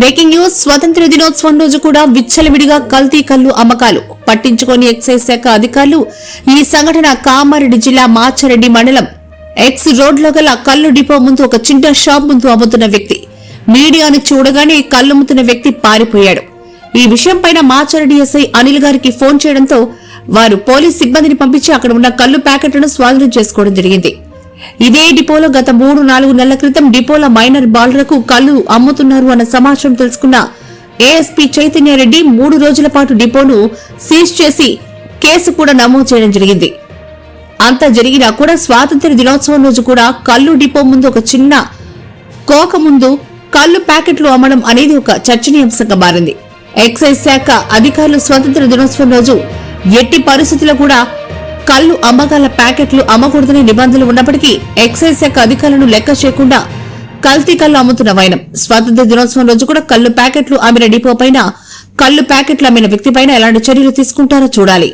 Breaking news స్వతంత్ర దినోత్సవం రోజు కూడా విచ్చలవిడిగా కల్తీ కల్లు అమ్మకాలు. పట్టించుకొని ఎక్సైజ్ శాఖ అధికారులు ఈ సంఘటన కామారెడ్డి జిల్లా మాచారెడ్డి మండలం ఎక్స్ రోడ్లో గల కల్లు డిపో ముందు ఒక చిన్న షాప్ ముందు అమ్ముతున్న వ్యక్తి. మీడియాను చూడగానే కళ్ళుమ్ముతున్న వ్యక్తి పారిపోయాడు. ఈ విషయంపైన మాచారెడ్డి ఎస్ఐ అనిల్ గారికి ఫోన్ చేయడంతో వారు పోలీస్ సిబ్బందిని పంపించి అక్కడ ఉన్న కళ్ళు ప్యాకెట్లను స్వాధీనం చేసుకోవడం జరిగింది. ఇదే డిపోలో గత మూడు నాలుగు నెలల క్రితం డిపోల మైనర్ బాలులకు కళ్ళు అమ్ముతున్నారు అన్న సమాచారం తెలుసుకున్న ఏఎస్పీ చైతన్యారెడ్డి మూడు రోజుల పాటు డిపోను సీజ్ చేసి కేసు కూడా నమోదు చేయడం జరిగింది. అంతా జరిగినా కూడా స్వాతంత్ర దినోత్సవం రోజు కూడా కళ్ళు డిపో ముందు ఒక చిన్న కోక ముందు కళ్ళు ప్యాకెట్లు అమ్మడం అనేది ఒక చర్చనీయాంశంగా మారింది. ఎక్సైజ్ శాఖ అధికారులు స్వాతంత్ర దినోత్సవం రోజు ఎట్టి పరిస్థితుల్లో కూడా కళ్ళు అమ్మకాల ప్యాకెట్లు అమ్మకూడదనే నిబంధనలు ఉన్నప్పటికీ ఎక్సైజ్ శాఖ అధికారులను లెక్క చేయకుండా కల్తీ కళ్ళు అమ్ముతున్న వైనం. స్వాతంత్ర దినోత్సవం రోజు కూడా కళ్ళు ప్యాకెట్లు అమ్మిన డిపో పైన కళ్ళు ప్యాకెట్లు అమ్మిన వ్యక్తిపైన ఎలాంటి చర్యలు తీసుకుంటారో చూడాలి.